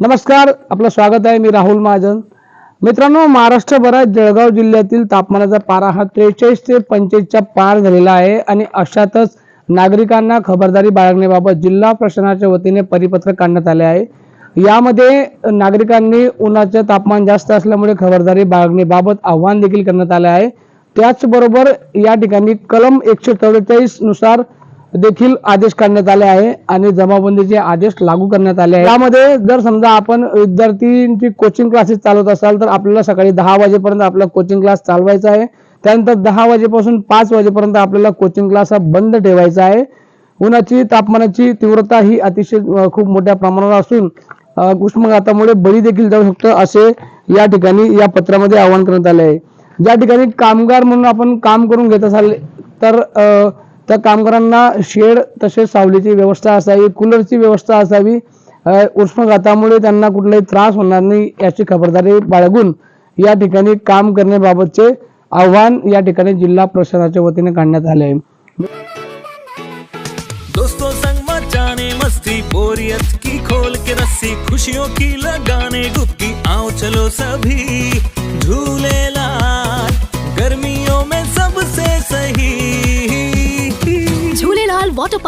नमस्कार आपलं स्वागत आहे मी राहुल महाजन. मित्रांनो महाराष्ट्रभरात जळगाव जिल्ह्यातील तापमानाचा पारा हा त्रेचाळीस ते पंचेचाळीसच्या पार झालेला आहे आणि अशातच नागरिकांना खबरदारी बाळगण्याबाबत जिल्हा प्रशासनाच्या वतीने परिपत्रक काढण्यात आले आहे. यामध्ये नागरिकांनी उन्हाचे तापमान जास्त असल्यामुळे खबरदारी बाळगण्याबाबत आव्हान देखील करण्यात आले आहे. त्याचबरोबर या ठिकाणी कलम एकशे चौवेचाळीसनुसार देखील आदेश काढण्यात आले आहे आणि जमाबंदीचे आदेश लागू करण्यात आले आहे. यामध्ये जर समजा आपण विद्यार्थ्यांची कोचिंग क्लासेस चालवत असाल तर आपल्याला सकाळी दहा वाजेपर्यंत आपला कोचिंग क्लास चालवायचा आहे. त्यानंतर दहा वाजेपासून पाच वाजेपर्यंत आपल्याला कोचिंग क्लास हा बंद ठेवायचा आहे. उन्हाची तापमानाची तीव्रता ही अतिशय खूप मोठ्या प्रमाणावर असून उष्माघातामुळे बळी देखील जाऊ शकतो असे या ठिकाणी या पत्रामध्ये आवाहन करण्यात आले आहे. ज्या ठिकाणी कामगार म्हणून आपण काम करून घेत असाल तर त्या कामगारांना शेड तसेच सावलीची व्यवस्था असावी कूलरची व्यवस्था असावी अ, उष्माघातामुळे त्यांना कुठलाही त्रास होणार नाही याची खबरदारी बाळगून या ठिकाणी काम करण्याबाबतचे आव्हान या ठिकाणी जिल्हा प्रशासनाच्या वतीने काढण्यात आले आहे. दोस्तों संग मचाने मस्ती बोरियत की खोल के रस्सी खुशियों की लगाने गुप्ती आओ चलो सभी। Jhulelalal